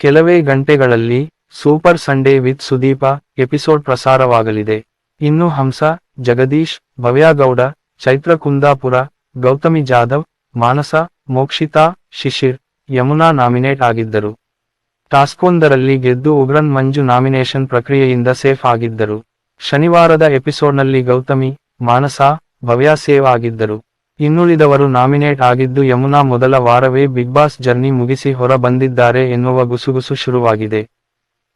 ಕೆಲವೇ ಗಂಟೆಗಳಲ್ಲಿ super Sunday with Sudeep episode ಪ್ರಸಾರವಾಗಲಿದೆ. ಇನ್ನು ಹಂಸ, ಜಗದೀಶ್, ಭವ್ಯಾಗೌಡ ಚೈತ್ರ ಕುಂದಾಪುರ ಗೌತಮಿ ಜಾಧವ್, ಮಾನಸ, ಮೋಕ್ಷಿತಾ, ಶಿಶಿರ್, ಯಮುನಾ ನಾಮಿನೇಟ್ ಆಗಿದ್ದರು. ಟಾಸ್ಕೊಂದರಲ್ಲಿ ಗೆದ್ದು ಉಗ್ರನ್ ಮಂಜು ನಾಮಿನೇಷನ್ ಪ್ರಕ್ರಿಯೆಯಿಂದ ಸೇಫ್ ಆಗಿದ್ದರು. ಶನಿವಾರದ ಎಪಿಸೋಡ್ನಲ್ಲಿ ಗೌತಮಿ, ಮಾನಸ, ಭವ್ಯ ಸೇವ್ ಆಗಿದ್ದರು. ಇನ್ನುಳಿದವರು ನಾಮಿನೇಟ್ ಆಗಿದ್ದು ಯಮುನಾ ಮೊದಲ ವಾರವೇ ಬಿಗ್ ಬಾಸ್ ಜರ್ನಿ ಮುಗಿಸಿ ಹೊರ ಬಂದಿದ್ದಾರೆ ಎನ್ನುವ ಗುಸುಗುಸು ಶುರುವಾಗಿದೆ.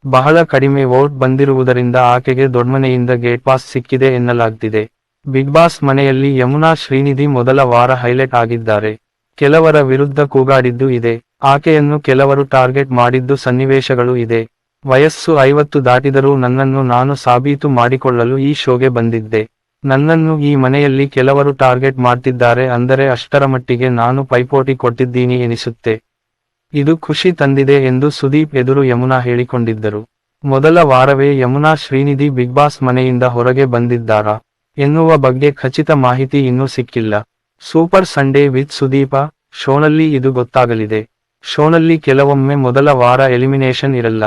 ಬಹಳ ಕಡಿಮೆ ವೋಟ್ ಬಂದಿರುವುದರಿಂದ ಆಕೆಗೆ ದೊಡ್ಮನೆಯಿಂದ ಗೇಟ್ ಪಾಸ್ ಸಿಕ್ಕಿದೆ ಎನ್ನಲಾಗ್ತಿದೆ. ಬಿಗ್ ಬಾಸ್ ಮನೆಯಲ್ಲಿ ಯಮುನಾ ಶ್ರೀನಿಧಿ ಮೊದಲ ವಾರ ಹೈಲೈಟ್ ಆಗಿದ್ದಾರೆ. ಕೆಲವರ ವಿರುದ್ಧ ಕೂಗಾಡಿದ್ದು ಇದೆ. ಆಕೆಯನ್ನು ಕೆಲವರು ಟಾರ್ಗೆಟ್ ಮಾಡಿದ್ದು ಸನ್ನಿವೇಶಗಳು ಇದೆ. ವಯಸ್ಸು ಐವತ್ತು ದಾಟಿದರೂ ನನ್ನನ್ನು ನಾನು ಸಾಬೀತು ಮಾಡಿಕೊಳ್ಳಲು ಈ ಶೋಗೆ ಬಂದಿದ್ದೆ. ನನ್ನನ್ನು ಈ ಮನೆಯಲ್ಲಿ ಕೆಲವರು ಟಾರ್ಗೆಟ್ ಮಾಡ್ತಿದ್ದಾರೆ ಅಂದರೆ ಅಷ್ಟರ ಮಟ್ಟಿಗೆ ನಾನು ಪೈಪೋಟಿ ಕೊಟ್ಟಿದ್ದೀನಿ ಎನಿಸುತ್ತೆ. ಇದು ಖುಷಿ ತಂದಿದೆ ಎಂದು ಸುದೀಪ್ ಎದುರು ಯಮುನಾ ಹೇಳಿಕೊಂಡಿದ್ದರು. ಮೊದಲ ವಾರವೇ ಯಮುನಾ ಶ್ರೀನಿಧಿ ಬಿಗ್ ಬಾಸ್ ಮನೆಯಿಂದ ಹೊರಗೆ ಬಂದಿದ್ದಾರಾ? ಎನ್ನುವ ಬಗ್ಗೆ ಖಚಿತ ಮಾಹಿತಿ ಇನ್ನೂ ಸಿಕ್ಕಿಲ್ಲ. ಸೂಪರ್ ಸಂಡೇ ವಿತ್ ಸುದೀಪ, ಶೋನಲ್ಲಿ ಇದು ಗೊತ್ತಾಗಲಿದೆ. ಶೋನಲ್ಲಿ ಕೆಲವೊಮ್ಮೆ ಮೊದಲ ವಾರ ಎಲಿಮಿನೇಷನ್ ಇರಲ್ಲ.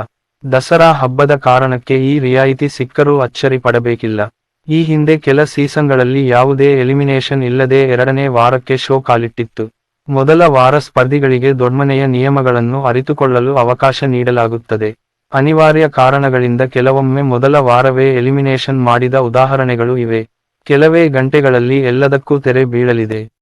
ದಸರಾ ಹಬ್ಬದ ಕಾರಣಕ್ಕೆ ಈ ರಿಯಾಯಿತಿ ಸಿಕ್ಕರೂ ಅಚ್ಚರಿ ಪಡಬೇಕಿಲ್ಲ. ಈ ಹಿಂದೆ ಕೆಲ ಸೀಸನ್ಗಳಲ್ಲಿ ಯಾವುದೇ ಎಲಿಮಿನೇಷನ್ ಇಲ್ಲದೆ ಎರಡನೇ ವಾರಕ್ಕೆ ಶೋ ಕಾಲಿಟ್ಟಿತ್ತು. ಮೊದಲ ವಾರ ಸ್ಪರ್ಧಿಗಳಿಗೆ ದೊಡ್ಮನೆಯ ನಿಯಮಗಳನ್ನು ಅರಿತುಕೊಳ್ಳಲು ಅವಕಾಶ ನೀಡಲಾಗುತ್ತದೆ. ಅನಿವಾರ್ಯ ಕಾರಣಗಳಿಂದ ಕೆಲವೊಮ್ಮೆ ಮೊದಲ ವಾರವೇ ಎಲಿಮಿನೇಷನ್ ಮಾಡಿದ ಉದಾಹರಣೆಗಳು ಇವೆ. ಕೆಲವೇ ಗಂಟೆಗಳಲ್ಲಿ ಎಲ್ಲದಕ್ಕೂ ತೆರೆ ಬೀಳಲಿದೆ.